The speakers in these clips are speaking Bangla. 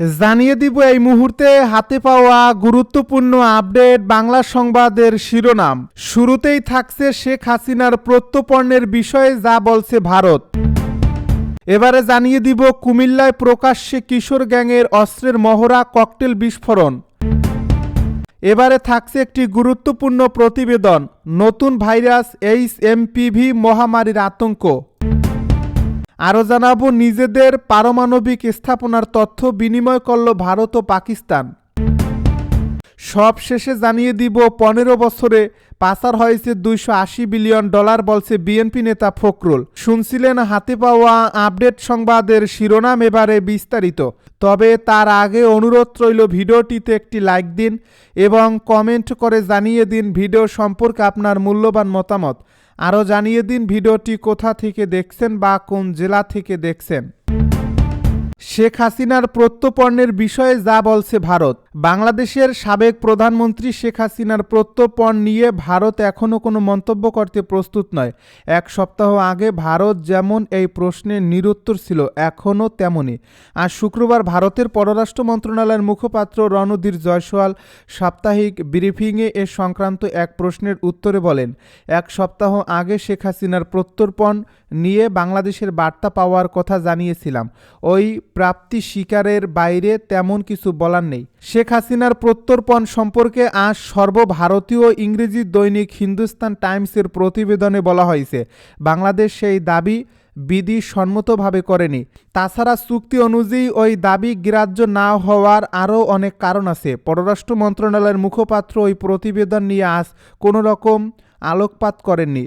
জানিয়ে দিব এই মুহূর্তে হাতে পাওয়া গুরুত্বপূর্ণ আপডেট বাংলা সংবাদের শিরোনাম। শুরুতেই থাকছে শেখ হাসিনার প্রত্যর্পণের বিষয়ে যা বলছে ভারত। এবারে জানিয়ে দিব কুমিল্লায় প্রকাশ্যে কিশোর গ্যাংয়ের অস্ত্রের মহড়া, ককটেল বিস্ফোরণ। এবারে থাকছে একটি গুরুত্বপূর্ণ প্রতিবেদন, নতুন ভাইরাস এইচ এমপিভি মহামারীর আতঙ্ক। আরও জানাব নিজেদের পারমাণবিক স্থাপনার তথ্য বিনিময় করল ভারত ও পাকিস্তান। সব শেষে জানিয়ে দিব, পনেরো বছরে পাচার হয়েছে দুইশো আশি বিলিয়ন ডলার বলছে বিএনপি নেতা ফখরুল। শুনছিলেন হাতে পাওয়া আপডেট সংবাদের শিরোনাম এবারে বিস্তারিত। তবে তার আগে অনুরোধ রইল ভিডিওটিতে একটি লাইক দিন এবং কমেন্ট করে জানিয়ে দিন ভিডিও সম্পর্কে আপনার মূল্যবান মতামত। আরও জানিয়ে দিন ভিডিওটি কোথা থেকে দেখছেন বা কোন জেলা থেকে দেখছেন। শেখ হাসিনার প্রত্যপণ্যের বিষয়ে যা বলছে ভারত। বাংলাদেশের সাবেক প্রধানমন্ত্রী শেখ হাসিনার প্রত্যর্পণ নিয়ে ভারত এখনও কোনো মন্তব্য করতে প্রস্তুত নয়। এক সপ্তাহ আগে ভারত যেমন এই প্রশ্নের নিরুত্তর ছিল, এখনও তেমনই। আর শুক্রবার ভারতের পররাষ্ট্র মন্ত্রণালয়ের মুখপাত্র রণধীর জয়সওয়াল সাপ্তাহিক ব্রিফিংয়ে এ সংক্রান্ত এক প্রশ্নের উত্তরে বলেন, এক সপ্তাহ আগে শেখ হাসিনার প্রত্যর্পণ নিয়ে বাংলাদেশের বার্তা পাওয়ার কথা জানিয়েছিলাম। ওই প্রাপ্তি শিকারের বাইরে তেমন কিছু বলার নেই। শেখ হাসিনার প্রত্যর্পণ সম্পর্কে আজ সর্বভারতীয় ইংরেজি দৈনিক হিন্দুস্তান টাইমসের প্রতিবেদনে বলা হয়েছে, বাংলাদেশ সেই দাবি বিধি সম্মতভাবে করেনি। তাছাড়া চুক্তি অনুযায়ী ওই দাবি গ্রাহ্য না হওয়ার আরও অনেক কারণ আছে। পররাষ্ট্র মন্ত্রণালয়ের মুখপাত্র ওই প্রতিবেদন নিয়ে আজ কোনো রকম আলোকপাত করেননি।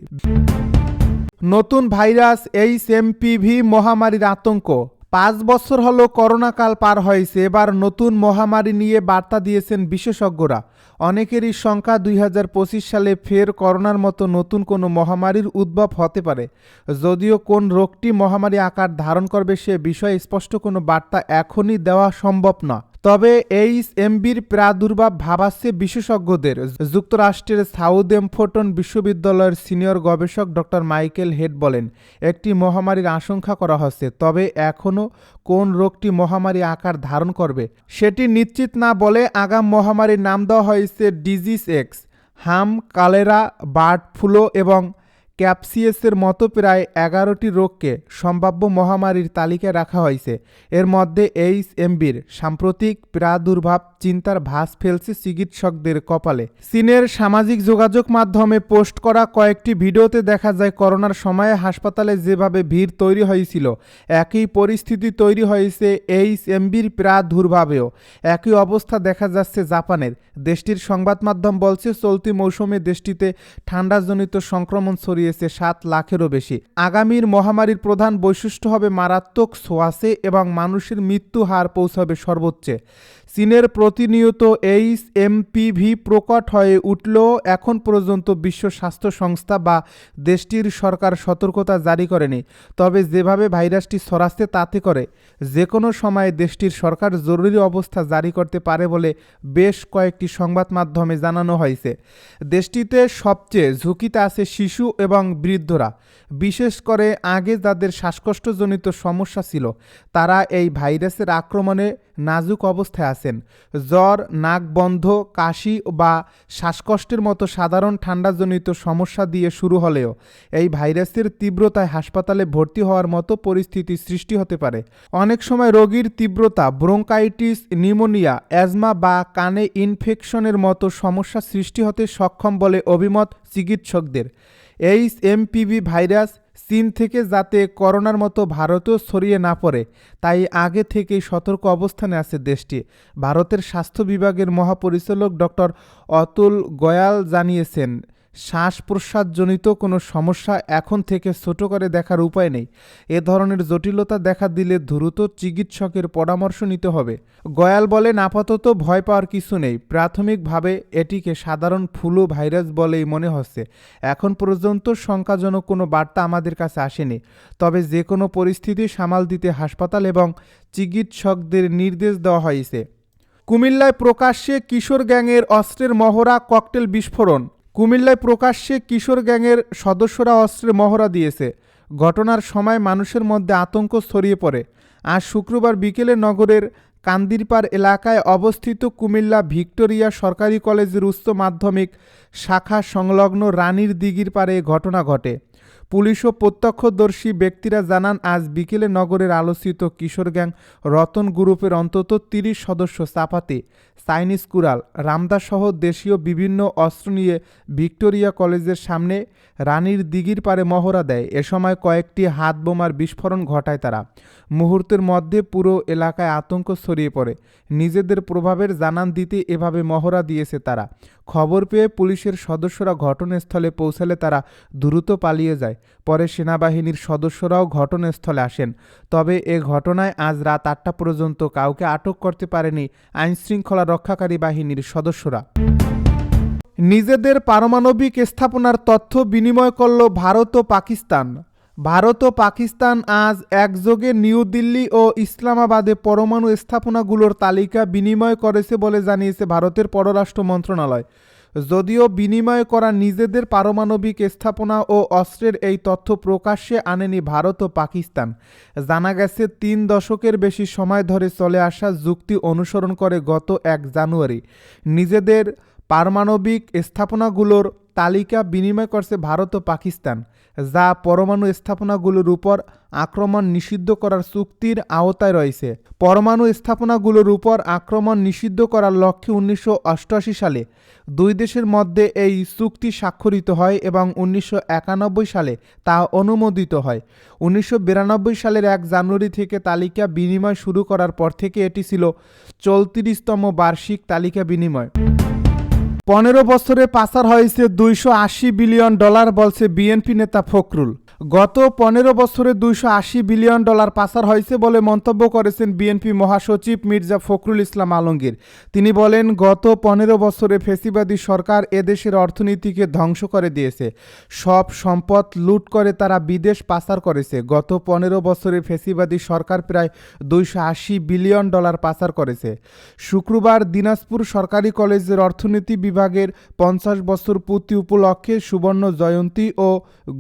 নতুন ভাইরাস এইচ এমপিভি মহামারীর আতঙ্ক পাঁচ বছর হলো করোনাকাল পার হয়েছে, এবার নতুন মহামারী নিয়ে বার্তা দিয়েছেন বিশেষজ্ঞরা। অনেকেরই শঙ্কা, দুই হাজার পঁচিশ সালে ফের করোনার মতো নতুন কোনো মহামারীর উদ্ভব হতে পারে। যদিও কোন রোগটি মহামারী আকার ধারণ করবে সে বিষয়ে স্পষ্ট কোনো বার্তা এখনই দেওয়া সম্ভব না তবে এইচ এমবির প্রাদুর্ভাব ভাবাচ্ছে বিশেষজ্ঞদের। যুক্তরাষ্ট্রের সাউথএমফোর্টন বিশ্ববিদ্যালয়ের সিনিয়র গবেষক ডক্টর মাইকেল হেড বলেন, একটি মহামারীর আশঙ্কা করা হচ্ছে, তবে এখনও কোন রোগটি মহামারী আকার ধারণ করবে সেটি নিশ্চিত না বলে আগাম মহামারীর নাম দেওয়া হয়েছে ডিজিজ এক্স, হাম, কালেরা, বার্ড ফ্লু এবং ক্যাপসিয়াসের মতো প্রায় এগারোটি রোগকে সম্ভাব্য মহামারীর তালিকায় রাখা হয়েছে। এর মধ্যে এইচ এমবির সাম্প্রতিক প্রাদুর্ভাব চিন্তার ভাস ফেলছে চিকিৎসকদের কপালে। চীনের সামাজিক যোগাযোগ মাধ্যমে পোস্ট করা কয়েকটি ভিডিওতে দেখা যায়, করোনার সময়ে হাসপাতালে যেভাবে ভিড় তৈরি হয়েছিল, একই পরিস্থিতি তৈরি হয়েছে এইচ এমবির প্রাদুর্ভাবেও। একই অবস্থা দেখা যাচ্ছে জাপানের। দেশটির সংবাদ মাধ্যম বলছে, চলতি মৌসুমে দেশটিতে ঠান্ডাজনিত সংক্রমণ ছড়িয়েছে সাত লাখেরও বেশি। আগামীর মহামারীর প্রধান বৈশিষ্ট্য হবে মারাত্মক সোয়াসে এবং মানুষের মৃত্যু হার পৌঁছাবে সর্বোচ্চে। চীনের প্রতিনিয়ত এইচ এমপিভি প্রকট হয়ে উঠলেও এখন পর্যন্ত বিশ্ব স্বাস্থ্য সংস্থা বা দেশটির সরকার সতর্কতা জারি করেনি। তবে যেভাবে ভাইরাসটি ছড়াচ্ছে তাতে করে যে কোনো সময় দেশটির সরকার জরুরি অবস্থা জারি করতে পারে বলে বেশ কয়েকটি সংবাদ মাধ্যমে জানানো হয়েছে। দেশটিতে সবচেয়ে ঝুঁকিতে আছে শিশু এবং বৃদ্ধরা, বিশেষ করে আগে যাদের শ্বাসকষ্টজনিত সমস্যা ছিল, তারা এই ভাইরাসের আক্রমণে নাজুক অবস্থায় আছেন। জ্বর, নাক বন্ধ, কাশি বা শ্বাসকষ্টের মতো সাধারণ ঠান্ডাজনিত সমস্যা দিয়ে শুরু হলেও এই ভাইরাসের তীব্রতায় হাসপাতালে ভর্তি হওয়ার মতো পরিস্থিতি সৃষ্টি হতে পারে। অনেক সময় রোগীর তীব্রতা, ব্রোঙ্কাইটিস নিউমোনিয়া অ্যাজমা বা কানে ইনফেকশনের মতো সমস্যা সৃষ্টি হতে সক্ষম বলে অভিমত চিকিৎসকদের। এইচ এমপিভি ভাইরাস চীন থেকে যাতে করোনার মতো ভারতেও ছড়িয়ে না পড়ে, তাই আগে থেকেই সতর্ক অবস্থানে আছে দেশটি। ভারতের স্বাস্থ্য বিভাগের মহাপরিচালক ডক্টর অতুল গয়াল জানিয়েছেন শ্বাস প্রশ্বাসজনিত কোনো সমস্যা এখন থেকে ছোট করে দেখার উপায় নেই। এ ধরনের জটিলতা দেখা দিলে দ্রুত চিকিৎসকের পরামর্শ নিতে হবে। গয়াল বলেন, আপাতত ভয় পাওয়ার কিছু নেই। প্রাথমিকভাবে এটিকে সাধারণ ফ্লু ভাইরাস বলেই মনে হচ্ছে। এখন পর্যন্ত শঙ্কাজনক কোনো বার্তা আমাদের কাছে আসেনি। তবে যে কোনো পরিস্থিতি সামাল দিতে হাসপাতাল এবং চিকিৎসকদের নির্দেশ দেওয়া হয়েছে। কুমিল্লায় প্রকাশ্যে কিশোর গ্যাংয়ের অস্ত্রের মহড়া, ককটেল বিস্ফোরণ। কুমিল্লায় প্রকাশ্যে কিশোর গ্যাংয়ের সদস্যরা অস্ত্রের মহড়া দিয়েছে। ঘটনার সময় মানুষের মধ্যে আতঙ্ক ছড়িয়ে পড়ে। আজ শুক্রবার বিকেলে নগরের কান্দিরপাড় এলাকায় অবস্থিত কুমিল্লা ভিক্টোরিয়া সরকারি কলেজের উচ্চ মাধ্যমিক শাখা সংলগ্ন রানীর দিঘির পারে ঘটনা ঘটে। পুলিশ ও প্রত্যক্ষদর্শী ব্যক্তিরা জানান, আজ বিকেলে নগরের আলোচিত কিশোর গ্যাং রতন গ্রুপের অন্তত তিরিশ সদস্য চাপাতে চাইনিজ কুড়াল রামদাসহ দেশীয় বিভিন্ন অস্ত্র নিয়ে ভিক্টোরিয়া কলেজের সামনে রানীর দিঘির পারে মহড়া দেয়। এ সময় কয়েকটি হাত বোমার বিস্ফোরণ ঘটায় তারা। মুহূর্তের মধ্যে পুরো এলাকায় আতঙ্ক ছড়িয়ে পড়ে। নিজেদের প্রভাবের জানান দিতে এভাবে মহড়া দিয়েছে তারা। খবর পেয়ে পুলিশের সদস্যরা ঘটনাস্থলে পৌঁছালে তারা দ্রুত পালিয়ে যায়। পরে সেনাবাহিনীর সদস্যরাও ঘটনাস্থলে আসেন। তবে এ ঘটনায় আজ রাত আটটা পর্যন্ত কাউকে আটক করতে পারেনি আইনশৃঙ্খলা রক্ষাকারী বাহিনীর সদস্যরা। নিজেদের পারমাণবিক স্থাপনার তথ্য বিনিময় করল ভারত ও পাকিস্তান। ভারত ও পাকিস্তান আজ একযোগে নিউ দিল্লি ও ইসলামাবাদে পরমাণু স্থাপনাগুলোর তালিকা বিনিময় করেছে বলে জানিয়েছে ভারতের পররাষ্ট্র মন্ত্রণালয়। যদিও বিনিময় করা নিজেদের পারমাণবিক স্থাপনা ও অস্ত্রের এই তথ্য প্রকাশ্যে আনেনি ভারত ও পাকিস্তান। জানা গেছে, তিন দশকের বেশি সময় ধরে চলে আসা যুক্তি অনুসরণ করে গত এক জানুয়ারি। নিজেদের পারমাণবিক স্থাপনাগুলোর তালিকা বিনিময় করছে ভারত ও পাকিস্তান, যা পরমাণু স্থাপনাগুলোর উপর আক্রমণ নিষিদ্ধ করার চুক্তির আওতায় রয়েছে। পরমাণু স্থাপনাগুলোর উপর আক্রমণ নিষিদ্ধ করার লক্ষ্যে উনিশশো অষ্টআশি সালে দুই দেশের মধ্যে এই চুক্তি স্বাক্ষরিত হয় এবং উনিশশো একানব্বই সালে তা অনুমোদিত হয়। উনিশশো বিরানব্বই সালের এক জানুয়ারি থেকে তালিকা বিনিময় শুরু করার পর থেকে এটি ছিল চৌত্রিশতম বার্ষিক তালিকা বিনিময়। পনেরো বছরে পাচার হয়েছে দুইশো আশি বিলিয়ন ডলার বলছে বিএনপি নেতা ফখরুল। গত পনেরো বছরে দুইশো আশি বিলিয়ন ডলার পাচার হয়েছে বলে মন্তব্য করেছেন বিএনপি মহাসচিব মির্জা ফখরুল ইসলাম আলমগীর। তিনি বলেন, গত পনেরো বছরে ফেসিবাদী সরকার এদেশের অর্থনীতিকে ধ্বংস করে দিয়েছে। সব সম্পদ লুট করে তারা বিদেশ পাচার করেছে। গত পনেরো বছরে ফেসিবাদী সরকার প্রায় দুইশো আশি বিলিয়ন ডলার পাচার করেছে। শুক্রবার দিনাজপুর সরকারি কলেজের অর্থনীতি বিভাগের পঞ্চাশ বছর পূর্তি উপলক্ষে সুবর্ণ জয়ন্তী ও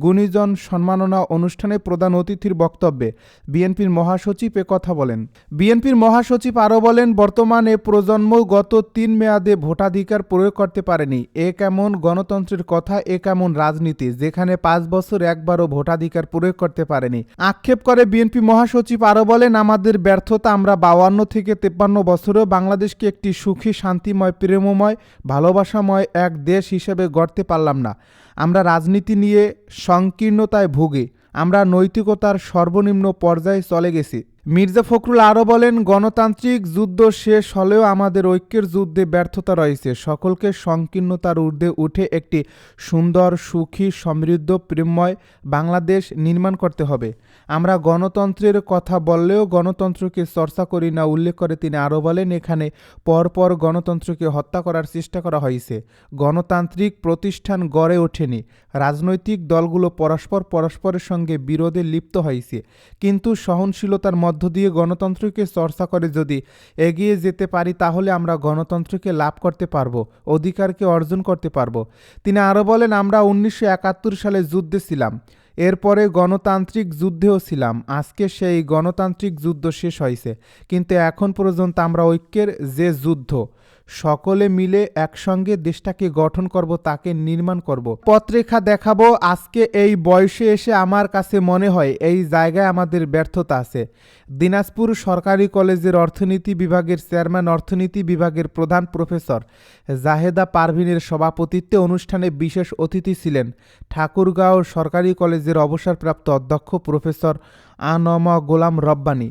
গুণীজন সম্মাননা অনুষ্ঠানে প্রধান অতিথির বক্তব্যে বিএনপির মহাসচিব এ কথা বলেন। বিএনপির মহাসচিব আরও বলেন, বর্তমানে প্রজন্ম গত তিন মেয়াদে ভোটাধিকার প্রয়োগ করতে পারেনি। এ কেমন গণতন্ত্রের কথা, এ কেমন রাজনীতি, যেখানে পাঁচ বছর একবারও ভোটাধিকার প্রয়োগ করতে পারেনি। আক্ষেপ করে বিএনপি মহাসচিব আরও বলেন, আমাদের ব্যর্থতা আমরা বাউান্ন থেকে তেপ্পান্ন বছরেও বাংলাদেশকে একটি সুখী, শান্তিময়, প্রেমময়, ভালোবাসাময় এক দেশ হিসেবে গড়তে পারলাম না। আমরা রাজনীতি নিয়ে সংকীর্ণতায় ভুগি আমরা নৈতিকতার সর্বনিম্ন পর্যায়ে চলে গেছি। মির্জা ফখরুল আরও বলেন, গণতান্ত্রিক যুদ্ধ শেষ হলেও আমাদের ঐক্যের যুদ্ধে ব্যর্থতা রয়েছে। সকলকে সংকীর্ণতার ঊর্ধ্বে উঠে একটি সুন্দর, সুখী, সমৃদ্ধ, প্রেমময় বাংলাদেশ নির্মাণ করতে হবে। আমরা গণতন্ত্রের কথা বললেও গণতন্ত্রকে চর্চা করি না, উল্লেখ করে তিনি আরও বলেন, এখানে পরপর গণতন্ত্রকে হত্যা করার চেষ্টা করা হয়েছে। গণতান্ত্রিক প্রতিষ্ঠান গড়ে ওঠেনি। রাজনৈতিক দলগুলো পরস্পর পরস্পরের সঙ্গে বিরোধে লিপ্ত হয়েছে। কিন্তু সহনশীলতার মধ্য দিয়ে গণতন্ত্রকে চর্চা করে যদি এগিয়ে যেতে পারি, তাহলে আমরা গণতন্ত্রকে লাভ করতে পারব, অধিকারকে অর্জন করতে পারব। তিনি আরও বলেন, আমরা উনিশশো একাত্তর সালে যুদ্ধে ছিলাম। এরপরে গণতান্ত্রিক যুদ্ধেও ছিলাম। আজকে সেই গণতান্ত্রিক যুদ্ধ শেষ হয়েছে। কিন্তু এখন পর্যন্ত আমরা ঐক্যের যে যুদ্ধ সকলে মিলে একসঙ্গে দেশটাকে গঠন করব, তাকে নির্মাণ করব। পত্রেখা দেখাবো, আজকে এই বয়সে এসে আমার কাছে মনে হয় এই জায়গায় আমাদের ব্যর্থতা আছে। দিনাজপুর সরকারি কলেজের অর্থনীতি বিভাগের চেয়ারম্যান, অর্থনীতি বিভাগের প্রধান প্রফেসর জাহেদা পারভিনের সভাপতিত্বে অনুষ্ঠানে বিশেষ অতিথি ছিলেন ঠাকুরগাঁও সরকারি কলেজের অবসরপ্রাপ্ত অধ্যক্ষ প্রফেসর আনমা গোলাম রব্বানী।